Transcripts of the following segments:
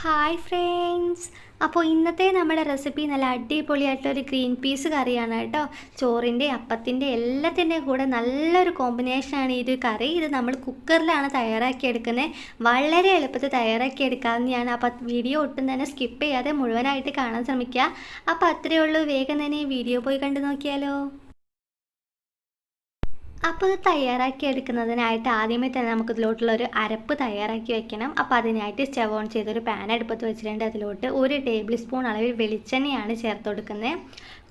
Hi friends അപ്പോൾ ഇന്നത്തെ നമ്മുടെ റെസിപ്പി നല്ല അടിപൊളിയായിട്ടൊരു ഗ്രീൻ പീസ് കറിയാണ് കേട്ടോ. ചോറിന്റെ അപ്പത്തിന്റെ എല്ലാത്തിന്റെയും കൂടെ നല്ലൊരു കോമ്പിനേഷനാണ് ഈ ഒരു കറി. ഇത് നമ്മൾ കുക്കറിലാണ് തയ്യാറാക്കിയെടുക്കുന്നത് വളരെ എളുപ്പത്തിൽ തയ്യാറാക്കിയെടുക്കാവുന്നതാണ് അപ്പോൾ വീഡിയോ ഒട്ടും തന്നെ സ്കിപ്പ് ചെയ്യാതെ മുഴുവനായിട്ട് കാണാൻ ശ്രമിക്കുക. അപ്പോൾ അത്രയേ ഉള്ളൂ. വേഗം തന്നെ വീഡിയോ പോയി കണ്ടു നോക്കിയാലോ. അപ്പോൾ ഇത് തയ്യാറാക്കി എടുക്കുന്നതിനായിട്ട് ആദ്യമേ തന്നെ നമുക്ക് ഇതിലോട്ടുള്ള ഒരു അരപ്പ് തയ്യാറാക്കി വെക്കണം. അപ്പോൾ അതിനായിട്ട് സ്റ്റവ് ഓൺ ചെയ്തൊരു പാൻ അടുപ്പത്ത് വെച്ചിട്ടുണ്ട്. അതിലോട്ട് ഒരു ടേബിൾ സ്പൂൺ അളവിൽ വെളിച്ചെണ്ണയാണ് ചേർത്ത് കൊടുക്കുന്നത്.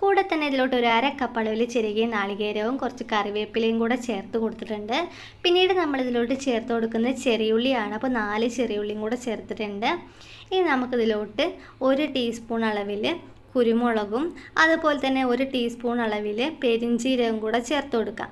കൂടെ തന്നെ ഇതിലോട്ട് ഒരു അര കപ്പ് അളവിൽ ചെറുകിയ നാളികേരവും കുറച്ച് കറിവേപ്പിലയും കൂടെ ചേർത്ത് കൊടുത്തിട്ടുണ്ട്. പിന്നീട് നമ്മൾ ഇതിലോട്ട് ചേർത്ത് കൊടുക്കുന്നത് ചെറിയുള്ളിയാണ്. അപ്പോൾ നാല് ചെറിയുള്ളിയും കൂടെ ചേർത്തിട്ടുണ്ട്. ഇനി നമുക്കിതിലോട്ട് ഒരു ടീസ്പൂൺ അളവിൽ കുരുമുളകും അതുപോലെ തന്നെ ഒരു ടീസ്പൂൺ അളവിൽ പെരിഞ്ചീരകം കൂടെ ചേർത്ത് കൊടുക്കാം.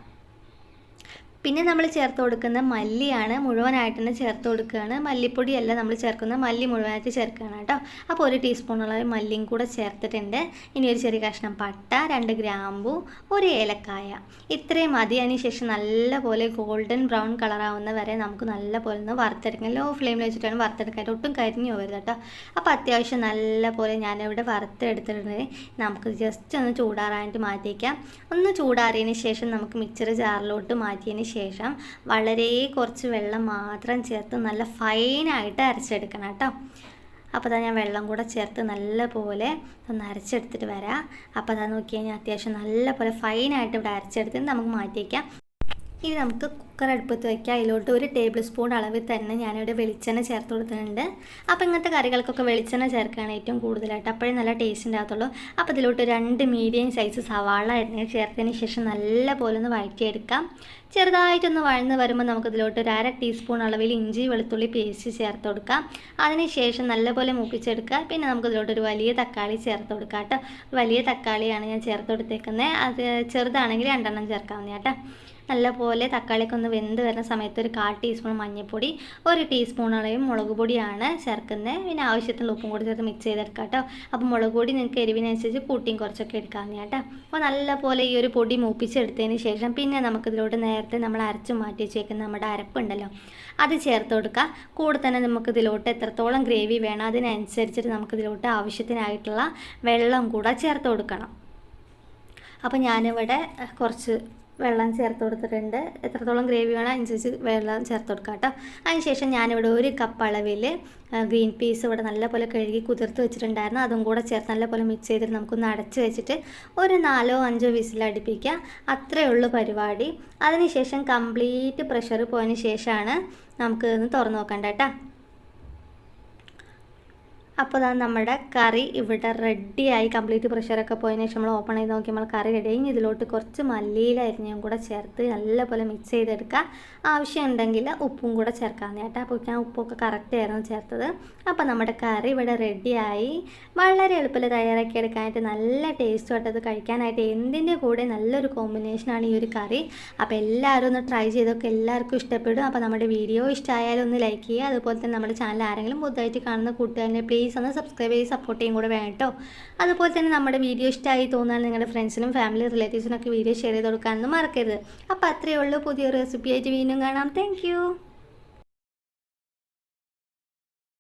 പിന്നെ നമ്മൾ ചേർത്ത് കൊടുക്കുന്ന മല്ലിയാണ് മുഴുവനായിട്ട് തന്നെ ചേർത്ത് കൊടുക്കുകയാണ്. മല്ലിപ്പൊടിയല്ല നമ്മൾ ചേർക്കുന്ന മല്ലി മുഴുവനായിട്ട് ചേർക്കുകയാണ് കേട്ടോ. അപ്പോൾ ഒരു ടീസ്പൂണുള്ള മല്ലിയും കൂടെ ചേർത്തിട്ടുണ്ട്. ഇനി ഒരു ചെറിയ കഷ്ണം പട്ട രണ്ട് ഗ്രാമ്പു ഒരു ഏലക്കായ. ഇത്രയും മതി. അതിന് ശേഷം നല്ലപോലെ ഗോൾഡൻ ബ്രൗൺ കളറാവുന്ന വരെ നമുക്ക് നല്ലപോലെ ഒന്ന് വറുത്തെടുക്കാം. ലോ ഫ്ലെയിമിൽ വെച്ചിട്ടാണ് വറുത്തെടുക്കാൻ ഒട്ടും കരിഞ്ഞു പോകരുത് കേട്ടോ. അപ്പോൾ അത്യാവശ്യം നല്ലപോലെ ഞാനിവിടെ വറുത്തെടുത്തിട്ടുണ്ട്. നമുക്ക് ജസ്റ്റ് ഒന്ന് ചൂടാറാനായിട്ട് മാറ്റിയേക്കാം. ഒന്ന് ചൂടാറിയതിന് ശേഷം നമുക്ക് മിക്സർ ജാറിലോട്ട് മാറ്റിയതിന് ശേഷം വളരെ കുറച്ച് വെള്ളം മാത്രം ചേർത്ത് നല്ല ഫൈനായിട്ട് അരച്ചെടുക്കണം കേട്ടോ. അപ്പോൾ അതാ ഞാൻ വെള്ളം കൂടെ ചേർത്ത് നല്ല പോലെ ഒന്ന് അരച്ചെടുത്തിട്ട് വരാം. അപ്പോൾ അതാ നോക്കി കഴിഞ്ഞാൽ അത്യാവശ്യം നല്ല പോലെ ഫൈനായിട്ട് ഇവിടെ അരച്ചെടുത്തിട്ട് നമുക്ക് മാറ്റി വയ്ക്കാം ഇനി നമുക്ക് കുക്കർ അടുപ്പത്ത് വയ്ക്കുക അതിലോട്ട് ഒരു ടേബിൾ സ്പൂൺ അളവിൽ തന്നെ ഞാനിവിടെ വെളിച്ചെണ്ണ ചേർത്ത് കൊടുത്തിട്ടുണ്ട്. അപ്പോൾ ഇങ്ങനത്തെ കറികൾക്കൊക്കെ വെളിച്ചെണ്ണ ചേർക്കുകയാണ് ഏറ്റവും കൂടുതലായിട്ട്. അപ്പോഴേ നല്ല ടേസ്റ്റ് ഉണ്ടാകത്തുള്ളൂ. അപ്പോൾ ഇതിലോട്ട് രണ്ട് മീഡിയം സൈസ് സവാള ചേർത്തതിന് ശേഷം നല്ല പോലെ ഒന്ന് വഴറ്റിയെടുക്കാം. ചെറുതായിട്ടൊന്ന് വഴന്ന് വരുമ്പോൾ നമുക്ക് ഇതിലോട്ട് ഒരു അര ടീസ്പൂൺ അളവിൽ ഇഞ്ചി വെളുത്തുള്ളി പേസ്റ്റ് ചേർത്ത് കൊടുക്കാം. അതിനുശേഷം നല്ലപോലെ മൂപ്പിച്ചെടുക്കുക. പിന്നെ നമുക്ക് ഇതിലോട്ട് ഒരു വലിയ തക്കാളി ചേർത്ത് കൊടുക്കാം കേട്ടോ. വലിയ തക്കാളിയാണ് ഞാൻ ചേർത്ത് കൊടുത്തേക്കുന്നത്. അത് ചെറുതാണെങ്കിൽ രണ്ടെണ്ണം ചേർക്കാവുന്ന കേട്ടോ. നല്ലപോലെ തക്കാളിയൊക്കെ ഒന്ന് വെന്ത് വരുന്ന സമയത്ത് ഒരു കാൽ ടീസ്പൂൺ മഞ്ഞൾപ്പൊടി ഒരു ടീസ്പൂൺ മുളക് പൊടിയാണ് ചേർക്കുന്നത് പിന്നെ ആവശ്യത്തിന് ഉപ്പും കൂടി ചേർത്ത് മിക്സ് ചെയ്തെടുക്കാം കേട്ടോ അപ്പോൾ മുളക് പൊടി നിങ്ങൾക്ക് എരിവിനനുസരിച്ച് കൂട്ടിയും കുറച്ചൊക്കെ എടുക്കാവുന്ന കേട്ടോ. അപ്പോൾ നല്ലപോലെ ഈ ഒരു പൊടി മൂപ്പിച്ചെടുത്തതിന് ശേഷം പിന്നെ നമുക്കിതിലോട്ട് നേരത്തെ നമ്മൾ അരച്ച് മാറ്റി വെച്ചേക്കുന്ന നമ്മുടെ അരപ്പുണ്ടല്ലോ അത് ചേർത്ത് കൊടുക്കുക കൂടെ തന്നെ നമുക്കിതിലോട്ട് എത്രത്തോളം ഗ്രേവി വേണം അതിനനുസരിച്ചിട്ട് നമുക്കിതിലോട്ട് ആവശ്യത്തിനായിട്ടുള്ള വെള്ളം കൂടെ ചേർത്ത് കൊടുക്കണം. അപ്പോൾ ഞാനിവിടെ കുറച്ച് വെള്ളം ചേർത്ത് കൊടുത്തിട്ടുണ്ട്. എത്രത്തോളം ഗ്രേവി വേണം അനുസരിച്ച് വെള്ളം ചേർത്ത് കൊടുക്കാം കേട്ടോ. അതിനുശേഷം ഞാനിവിടെ ഒരു കപ്പ് അളവിൽ ഗ്രീൻ പീസ് ഇവിടെ നല്ലപോലെ കഴുകി കുതിർത്ത് വെച്ചിട്ടുണ്ടായിരുന്നു. അതും കൂടെ ചേർത്ത് നല്ലപോലെ മിക്സ് ചെയ്തിട്ട് നമുക്കൊന്ന് അടച്ച് വെച്ചിട്ട് ഒരു നാലോ അഞ്ചോ വിസിൽ അടുപ്പിക്കുക. അത്രയേ ഉള്ളൂ പരിപാടി. അതിനുശേഷം കംപ്ലീറ്റ് പ്രഷർ പോയതിന് ശേഷമാണ് നമുക്ക് ഒന്ന് തുറന്ന് നോക്കണ്ട കേട്ടോ. അപ്പോൾ അതാണ് നമ്മുടെ കറി ഇവിടെ റെഡിയായി കംപ്ലീറ്റ് പ്രഷറൊക്കെ പോയതിന് ശേഷം നമ്മൾ ഓപ്പൺ ചെയ്ത് നോക്കി. നമ്മൾ കറി റെഡി കഴിഞ്ഞ് ഇതിലോട്ട് കുറച്ച് മല്ലിയിലായിരുന്നു കൂടെ ചേർത്ത് നല്ലപോലെ മിക്സ് ചെയ്തെടുക്കുക ആവശ്യമുണ്ടെങ്കിൽ ഉപ്പും കൂടെ ചേർക്കാമെന്ന് കേട്ടോ. അപ്പോൾ ഞാൻ ഉപ്പൊക്കെ കറക്റ്റ് ആയിരുന്നു ചേർത്തത്. അപ്പോൾ നമ്മുടെ കറി ഇവിടെ റെഡിയായി വളരെ എളുപ്പത്തിൽ തയ്യാറാക്കി എടുക്കാനായിട്ട് നല്ല ടേസ്റ്റ് ആയിട്ടത് കഴിക്കാനായിട്ട്. എന്തിന്റെ കൂടെ നല്ലൊരു കോമ്പിനേഷനാണ് ഈ ഒരു കറി. അപ്പോൾ എല്ലാവരും ഒന്ന് ട്രൈ ചെയ്തൊക്കെ എല്ലാവർക്കും ഇഷ്ടപ്പെടും. അപ്പോൾ നമ്മുടെ വീഡിയോ ഇഷ്ടമായാലും ഒന്ന് ലൈക്ക് ചെയ്യുക. അതുപോലെ തന്നെ നമ്മുടെ ചാനൽ ആരെങ്കിലും പുതുതായിട്ട് കാണുന്ന കൂട്ടുകാരനെ പ്ലീസ് പ്ലീസ് ഒന്ന് സബ്സ്ക്രൈബ് ചെയ്ത് സപ്പോർട്ട് ചെയ്യും കൂടെ വേണം കേട്ടോ അതുപോലെ തന്നെ നമ്മുടെ വീഡിയോ ഇഷ്ടമായി തോന്നാൽ നിങ്ങളുടെ ഫ്രണ്ട്സിനും ഫാമിലി റിലേറ്റീവ്സിനൊക്കെ വീഡിയോ ഷെയർ ചെയ്ത് കൊടുക്കാനൊന്നും മറക്കരുത്. അപ്പോൾ അത്രയേ ഉള്ളൂ പുതിയ റെസിപ്പി ആയിട്ട് വീണ്ടും കാണാം. താങ്ക്